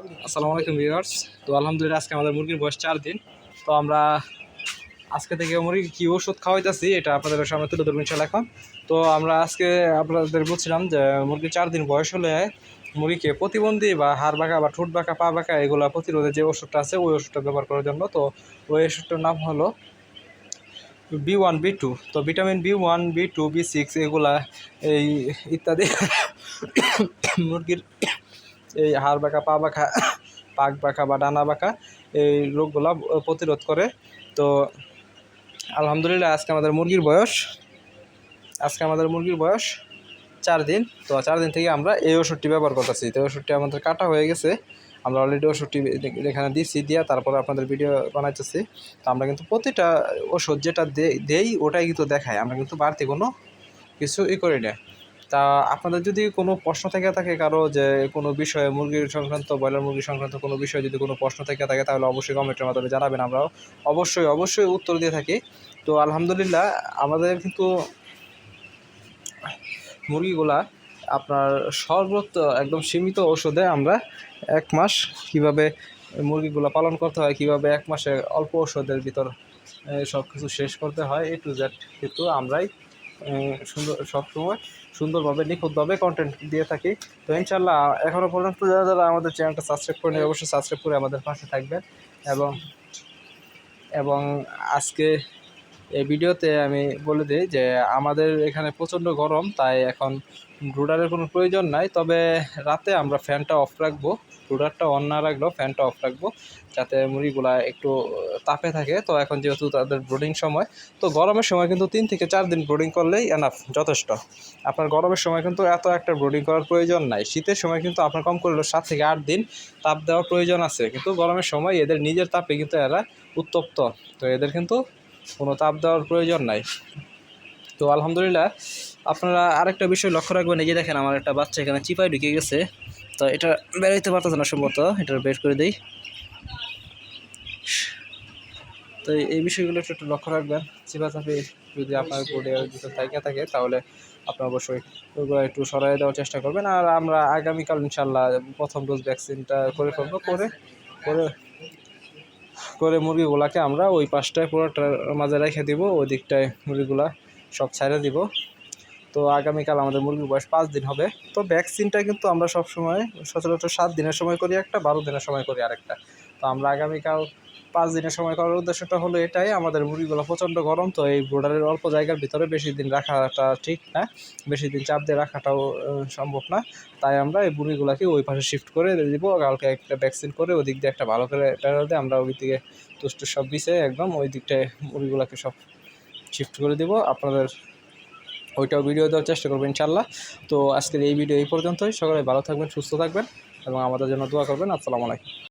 আসসালামু আলাইকুম ভিউয়ার্স। তো আলহামদুলিল্লাহ আজকে আমাদের মুরগির বয়স চার দিন। তো আমরা আজকে থেকে মুরগি কী ওষুধ খাওয়াইতেছি, এটা আপনাদের সামনে তুলে ধরবো ইনশাল্লাহ এখন। তো আমরা আজকে আপনাদের বলছিলাম যে মুরগি চার দিন বয়স হলে মুরগিকে প্রতিবন্ধী বা হাড় বাঁকা বা ঠোঁট বাঁকা, পা বাঁকা, এগুলো প্রতিরোধে যে ওষুধটা আছে, ওই ওষুধটা ব্যবহার করার জন্য। তো ওই ওষুধটার নাম হলো বি ওয়ান, বি টু। তো vitamin B one, B two, B six, এগুলা এই ইত্যাদি মুরগির এই হাড় বাঁকা, পা বাঁকা, পাক বাঁকা বা ডানা বাঁকা এই রোগগুলা প্রতিরোধ করে। তো আলহামদুলিল্লাহ, আজকে আমাদের মুরগির বয়স, আজকে আমাদের মুরগির বয়স চার দিন। তো চার দিন থেকে আমরা এই ওষুধটি ব্যবহার করতেছি। তো ওষুধটি আমাদের কাটা হয়ে গেছে। আমরা অলরেডি ওষুধটি এখানে দিচ্ছি দিয়া তারপরে আপনাদের ভিডিও বানাইতেছি। তো আমরা কিন্তু প্রতিটা ওষুধ যেটা দেই, ওটাই কিন্তু দেখাই আমরা কিন্তু বাড়তি কোনো কিছু ই করি না। তা আপনাদের যদি কোনো প্রশ্ন থেকে থাকে কারও যে কোনো বিষয়ে মুরগির সংক্রান্ত, ব্রয়লার মুরগি সংক্রান্ত কোনো বিষয়ে যদি কোনো প্রশ্ন থেকে থাকে, তাহলে অবশ্যই কমেন্টের মাধ্যমে জানাবেন আমরাও। অবশ্যই অবশ্যই উত্তর দিয়ে থাকি। তো আলহামদুলিল্লাহ, আমাদের কিন্তু মুরগিগুলা আপনার সর্বোচ্চ একদম সীমিত ওষুধে আমরা এক মাস কীভাবে মুরগিগুলো পালন করতে হয়, কীভাবে এক মাসে অল্প ওষুধের ভিতর সব কিছু শেষ করতে হয়, এ টু জেড কিন্তু আমরাই সুন্দর, সবসময় সুন্দরভাবে, নিখুঁতভাবে কন্টেন্ট দিয়ে থাকি। তো ইনশাল্লাহ এখনও পর্যন্ত যারা যারা আমাদের চ্যানেলটা সাবস্ক্রাইব করেনি, অবশ্যই সাবস্ক্রাইব করে আমাদের পাশে থাকবেন। এবং এবং আজকে এই ভিডিওতে আমি বলে দিই যে আমাদের এখানে প্রচণ্ড গরম, তাই এখন ব্রুডারের কোনো প্রয়োজন নাই। তবে রাতে আমরা ফ্যানটা অফ রাখব ব্রুডারটা অন না রাখলেও ফ্যানটা অফ রাখব, যাতে মুড়িগুলা একটু তাপে থাকে। তো এখন যেহেতু তাদের ব্রুডিং সময়, তো গরমের সময় কিন্তু তিন থেকে চার দিন ব্রুডিং করলেই এনাফ যথেষ্ট। আপনার গরমের সময় কিন্তু এত একটা ব্রুডিং করার প্রয়োজন নাই। শীতের সময় কিন্তু আপনার কম করলেও সাত থেকে আট দিন তাপ দেওয়ার প্রয়োজন আছে। কিন্তু গরমের সময় এদের নিজের তাপে কিন্তু এরা উত্তপ্ত। তো এদের কিন্তু কোনো তাপ দেওয়ার প্রয়োজন নাই। তো আলহামদুলিল্লাহ, আপনারা আরেকটা বিষয় লক্ষ্য রাখবেন, এই যে দেখেন আমার একটা বাচ্চা এখানে চিপায় ঢুকে গেছে। তো এটা বেরোইতে পারতেছে না সম্ভবত, এটা বের করে দেই। তো এই বিষয়গুলো একটু একটু লক্ষ্য রাখবেন, চিপা চাপি যদি আপনার বোর্ডে থাকে থাকে, তাহলে আপনি অবশ্যই ওইগুলো একটু সরাই দেওয়ার চেষ্টা করবেন। আর আমরা আগামীকাল ইনশাল্লাহ প্রথম ডোজ ভ্যাকসিনটা করে ফেলব, করে করে করে মুরগিগুলাকে আমরা ওই পাশটায় পুরোটার মাঝে রেখে দিব ওই দিকটায় মুরগিগুলা সব ছাড়ে দিব। তো আগামীকাল আমাদের মুরগির বয়স পাঁচ দিন হবে। তো ভ্যাকসিনটা কিন্তু আমরা সব সময় সচরাচর সাত দিনের সময় করি একটা, বারো দিনের সময় করি আরেকটা। তো আমরা আগামীকাল পাঁচ দিনের সময় করার উদ্দেশ্যটা হলো এটাই, আমাদের মুরগিগুলো প্রচণ্ড গরম, তো এই ব্রোডারের অল্প জায়গার ভিতরে বেশি দিন রাখাটা ঠিক না, বেশি দিন চাপ দিয়ে রাখাটাও সম্ভব না, তাই আমরা এই মুরগিগুলোকে ওই পাশে শিফট করে দিব, কালকে একটা ভ্যাকসিন করে ওই দিক দিয়ে একটা ভালো করে প্যারা দিয়ে আমরা ওই দিকে তুষ্ট সব বিছে একদম, ওই দিকটায় মুরগিগুলোকে সব শিফট করে দিব, আপনাদের ওইটাও ভিডিও দেওয়ার চেষ্টা করবেন ইনশাল্লাহ তো আজকের এই ভিডিও এই পর্যন্তই, সকলে ভালো থাকবেন, সুস্থ থাকবেন, এবং আমাদের জন্য দোয়া করবেন, আসসালামু আলাইকুম।